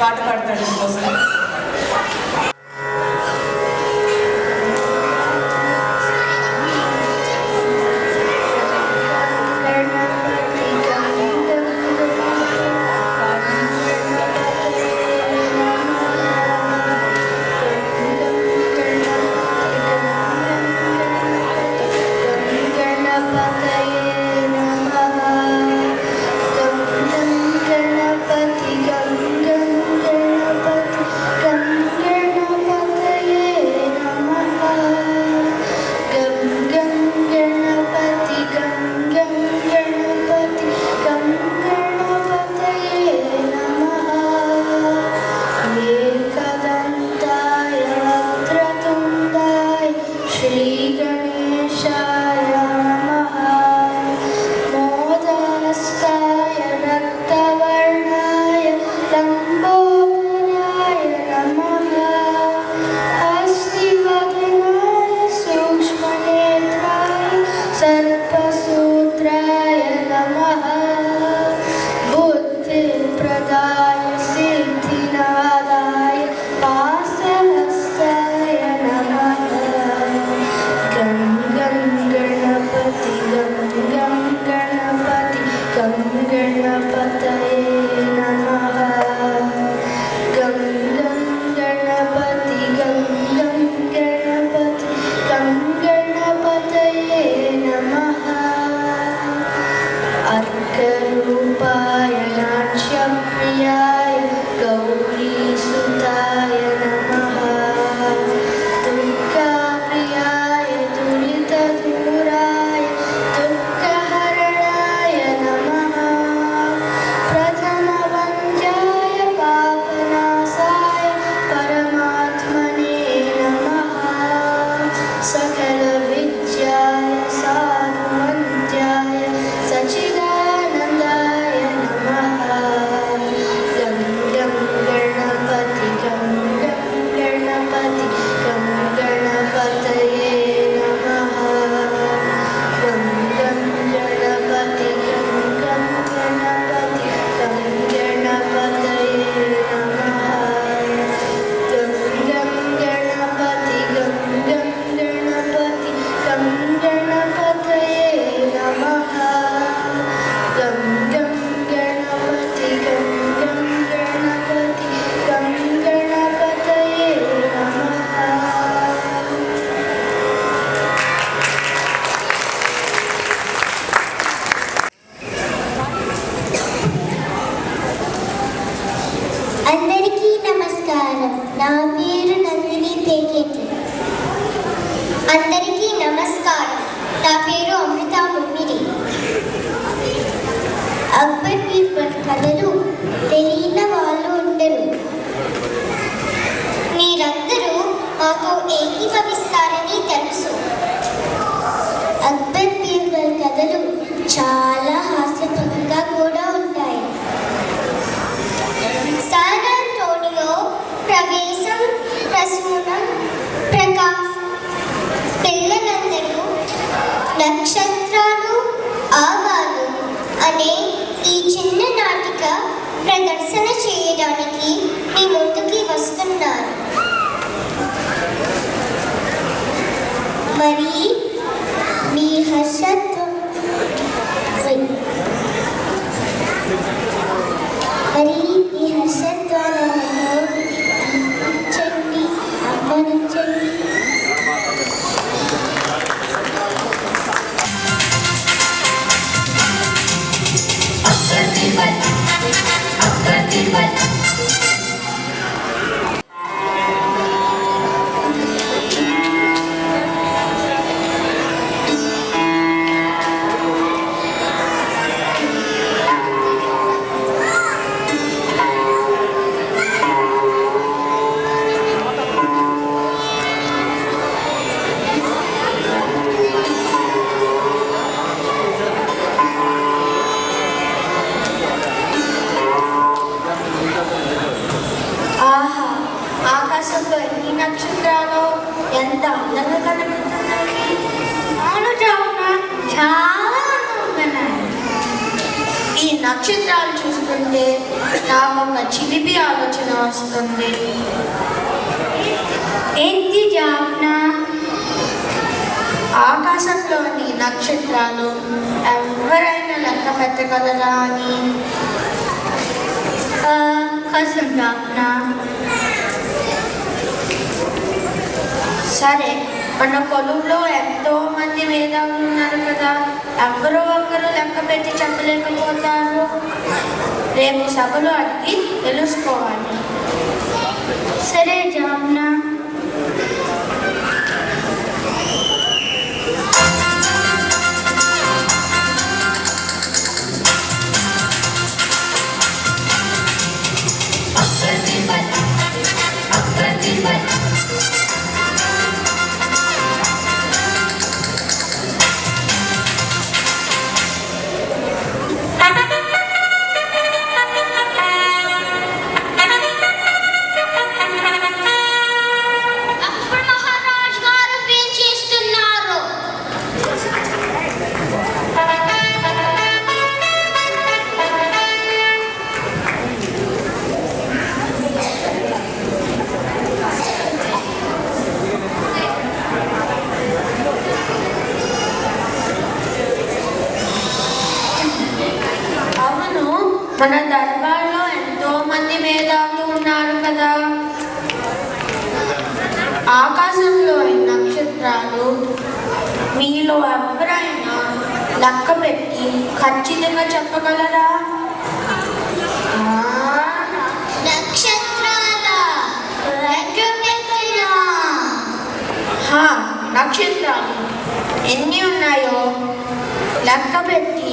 పాట పాడతాడు మీకోసం చేయడానికి మీ ముందుకి వస్తున్నారు. మరి నక్షత్రాలు చూస్తుంటే నాకు ఒక చిలిపి ఆలోచన వస్తుంది. ఏంటి జాప్న? ఆకాశంలోని నక్షత్రాలు ఎవరైనా లెక్క పెట్టగలరా అని. కోసం జాప్న. సరే మన కొలువులో ఎంతో మంది మేధావులు ఉన్నారు కదా. ఎవరో ఒకరు లెక్క పెట్టి చెప్పలేకపోతారు. రేపు సభలో అడిగి తెలుసుకోవాలి. సరే జామ్నా. ఆకాశంలోని నక్షత్రాలు మీలో ఎవరైనా లెక్క పెట్టి ఖచ్చితంగా చెప్పగలరా? నక్షత్రాలు ఎన్ని ఉన్నాయో లెక్క పెట్టి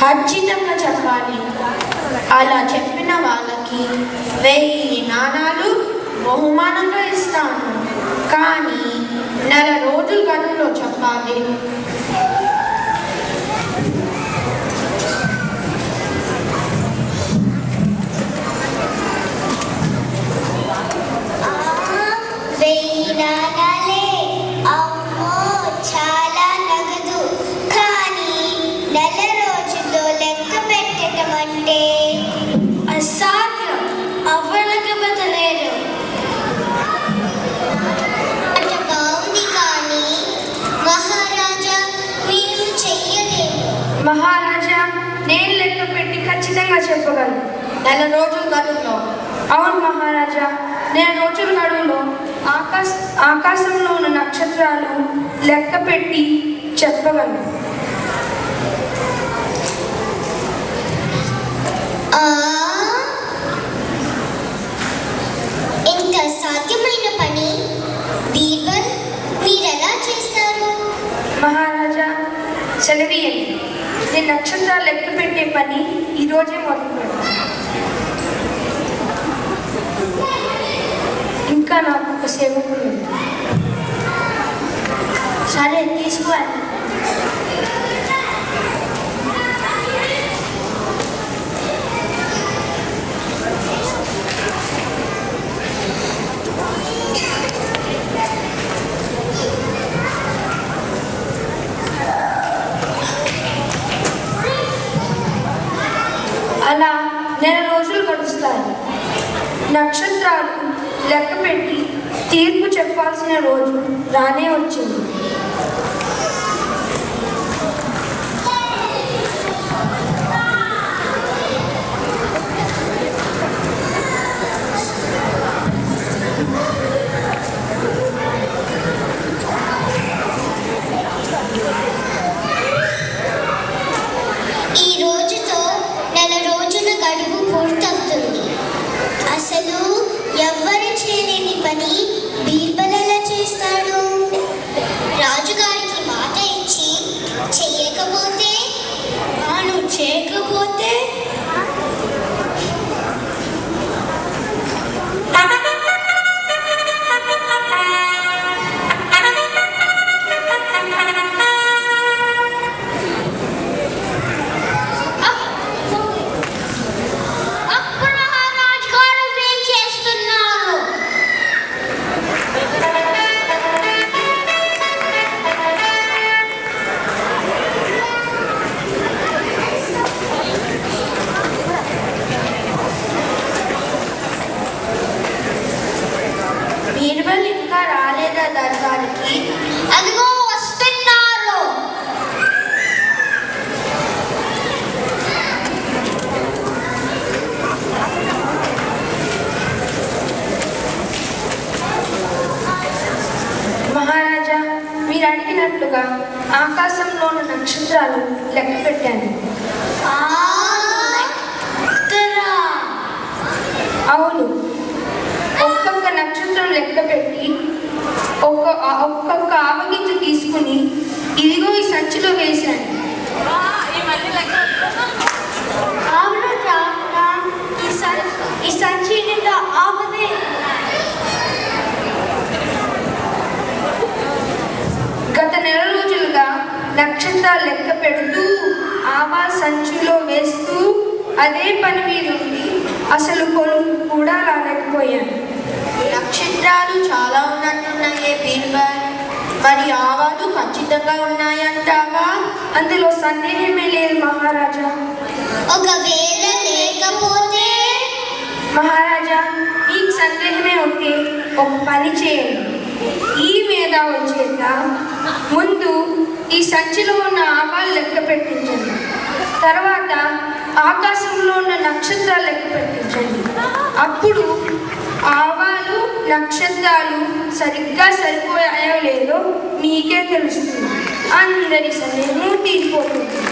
ఖచ్చితంగా చెప్పాలి. అలా చెప్పిన వాళ్ళకి వెయ్యి నాణాలు బహుమానంగా ఇస్తాను. కానీ నెల రోజుల గడువులో చెప్పాలి. వెయ్యి నాణాలే మహారాజా నేను లెక్క పెట్టి ఖచ్చితంగా చెప్పగలను. నెల రోజుల గడువులో అవును మహారాజా నేను రోజుల గడువులో ఆకాశ ఆకాశంలో ఉన్న నక్షత్రాలు లెక్క పెట్టి చెప్పగలను. ఇంత సాధ్యమైన పని బీర్బల్ మీరెలా చేస్తారు? మహారాజా సెలవీయండి. నేను నక్షత్రాలు లెక్క పెట్టే పని ఈరోజే మొదలు ఇంకా నాకు ఒక సేవకులు సరే తీసుకోవాలి. ఆకాశంలో ఉన్న నక్షత్రాలు లెక్క పెట్టాను. అవును. ఒక్కొక్క నక్షత్రం లెక్క పెట్టి ఒక్క ఒక్కొక్క ఆవగింజ తీసుకుని ఇదిగో ఈ సంచిలో వేశాను. అవును ఈ సంచి నిండా ఆవదే నక్షత్రాలు లెక్క పెడుతూ ఆవా సంచిలో వేస్తూ అదే పని మీద ఉండి అసలు కొలువు కూడా రాలేకపోయాను. నక్షత్రాలు చాలా ఉన్నట్టున్నాయే బీర్బల్ మరి ఆవాలు ఖచ్చితంగా ఉన్నాయంటావా? అందులో సందేహమే లేదు మహారాజా. ఒకవేళ లేకపోతే? మహారాజా మీకు సందేహమే ఉంటే ఒక పని చేయండి. ఈ మేధావుల చేత ముందు ఈ సంచిలో ఉన్న ఆవాలు లెక్క పెట్టించండి. తర్వాత ఆకాశంలో ఉన్న నక్షత్రాలు లెక్క పెట్టించండి. అప్పుడు ఆవాలు నక్షత్రాలు సరిగ్గా సరిపోయాయో లేదో మీకే తెలుస్తుంది. అందరి సందేహం తీరిపోతుంది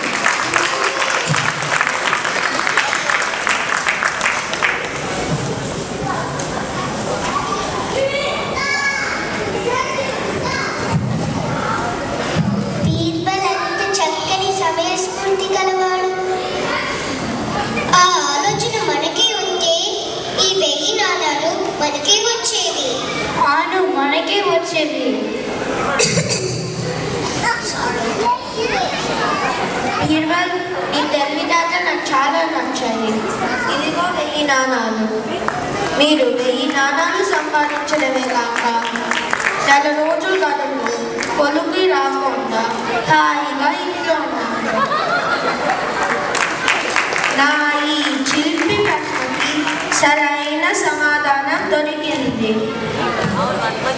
వచ్చేవి బీర్బల్ నీ తెలివితేట నాకు చాలా నచ్చాయి. ఇదిగో వెయ్యి నాణాలు. మీరు వెయ్యి నాణాలు సంపాదించడమే కాక నెల రోజులు గడువు కొలుకి రాకుండా హాయిగా ఇంట్లో ఉన్నాను నా ఈ చిలిపి ప్రశ్నకి సరైన సమాధానం దొరికింది.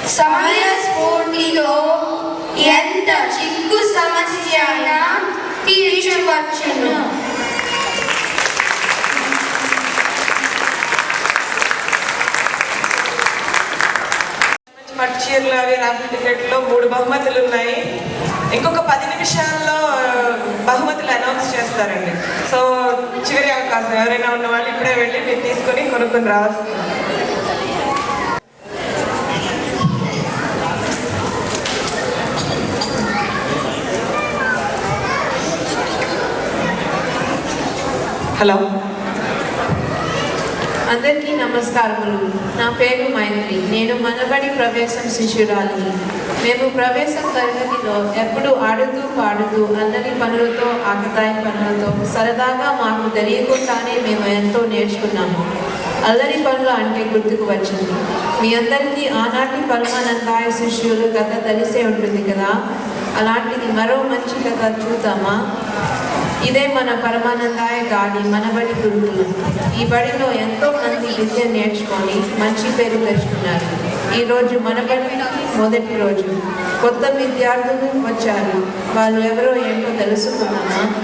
సమయ స్ఫూర్తిలో ఎంత చిక్కు సమస్య అయినా తీర్చవచ్చును. పట్టు చీరలు అవి రాఫిల్ టికెట్లో మూడు బహుమతులు ఉన్నాయి ఇంకొక పది నిమిషాల్లో బహుమతులు అనౌన్స్ చేస్తారండి. సో చివరి అవకాశం. ఎవరైనా ఉన్న వాళ్ళు ఇప్పుడే వెళ్ళి మీరు తీసుకొని కొనుక్కొని రావాల్సింది హలో? అందరికీ నమస్కారములు. నా పేరు మైత్రి నేను మనబడి ప్రవేశం శిష్యురాలిని. మేము ప్రవేశం తరగతిలో ఎప్పుడు ఆడుతూ పాడుతూ అందరి పనులతో ఆకతాయి పనులతో సరదాగా మాకు తెలియకుండానే మేము ఎంతో నేర్చుకున్నాము. అల్లరి పనులు అంటే గుర్తుకు వచ్చింది. మీ అందరికీ ఆనాటి పరమానందాయ శిష్యులు కథ తెలిసే ఉంటుంది కదా? అలాంటిది మరో మంచి కథ చూద్దామా? ఇదే మన పరమానందాయ గాడి మనబడి గురుకులం. ఈ బడిలో ఎంతో మంది విద్య నేర్చుకొని మంచి పేరు తెచ్చుకున్నారు. ఈ రోజు మన బడికి మొదటి రోజు. కొత్త విద్యార్థులు వచ్చారు. వాళ్ళు ఎవరో ఏంటో తెలుసుకున్నామా?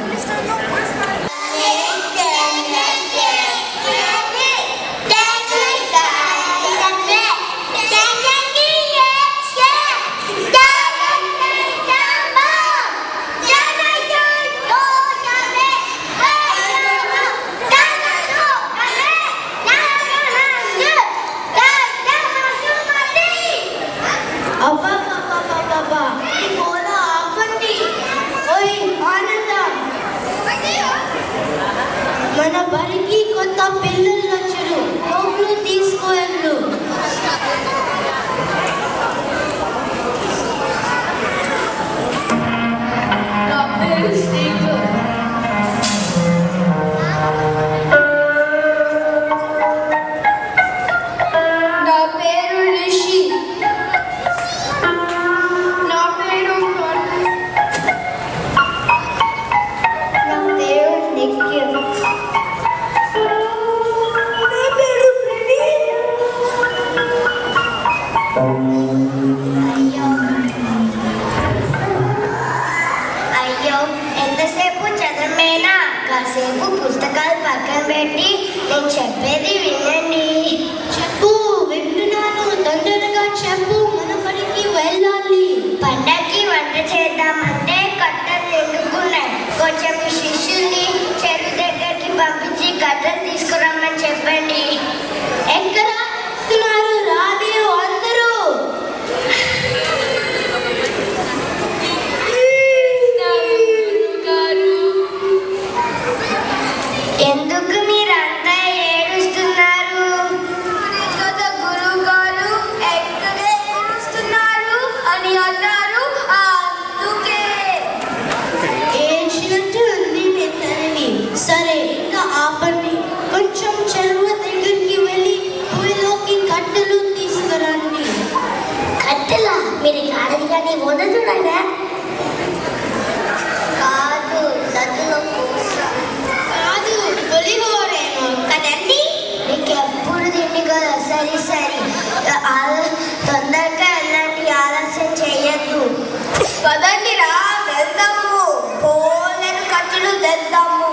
ఖర్చులు తెద్దాము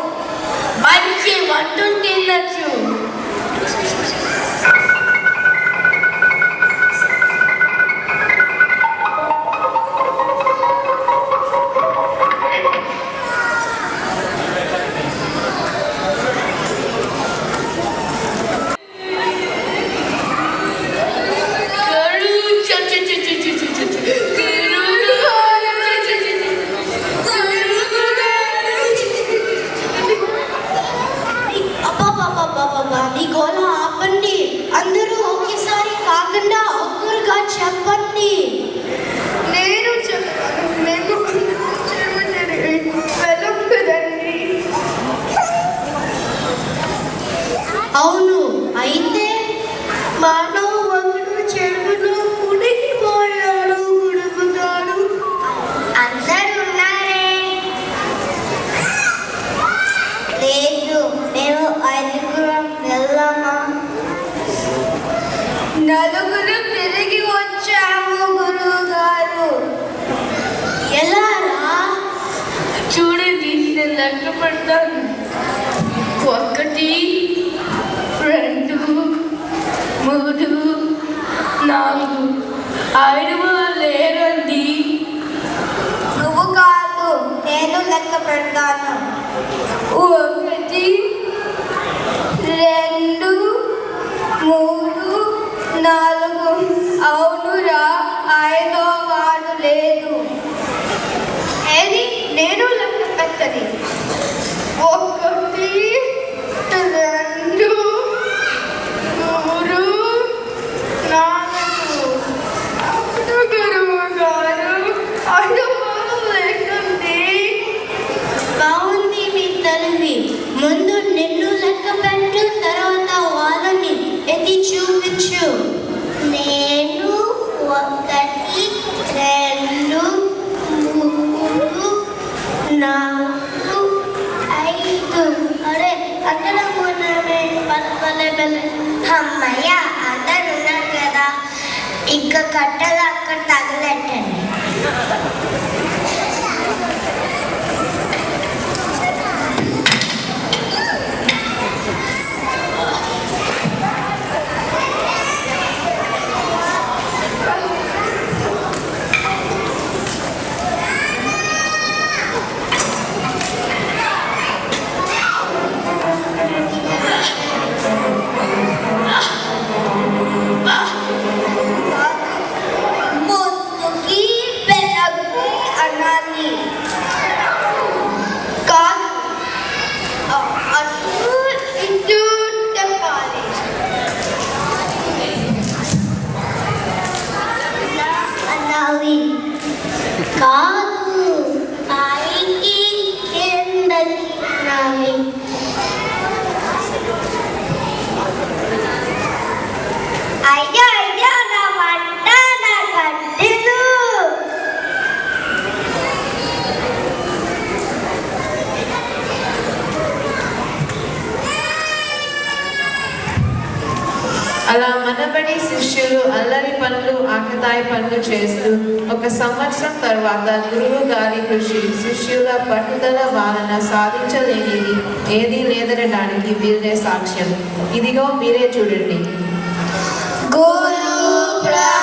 మంచి వంటలు తినచ్చు ఐదు లేరండి నువ్వు కాదు నేను లెక్క పెడతాను. ఒకటి రెండు మూడు నాలుగు. అవునురా ఐదో వాడు లేదు. ఏది? నేను లెక్క పెట్టని? అరే అమ్మయ్య అందరు ఉన్నారు కదా. ఇంకా కట్టలు అక్కడ తగలెట్టండి. కాదు అలా మనబడి శిష్యులు అల్లరి పనులు ఆకతాయి పనులు చేస్తూ ఒక సంవత్సరం తర్వాత గురువు గారి కృషి శిష్యుల పట్టుదల వాలన సాధించలేనిది ఏదీ లేదనడానికి వీరే సాక్ష్యం. ఇదిగో మీరే చూడండి. గురు బ్రహ్మ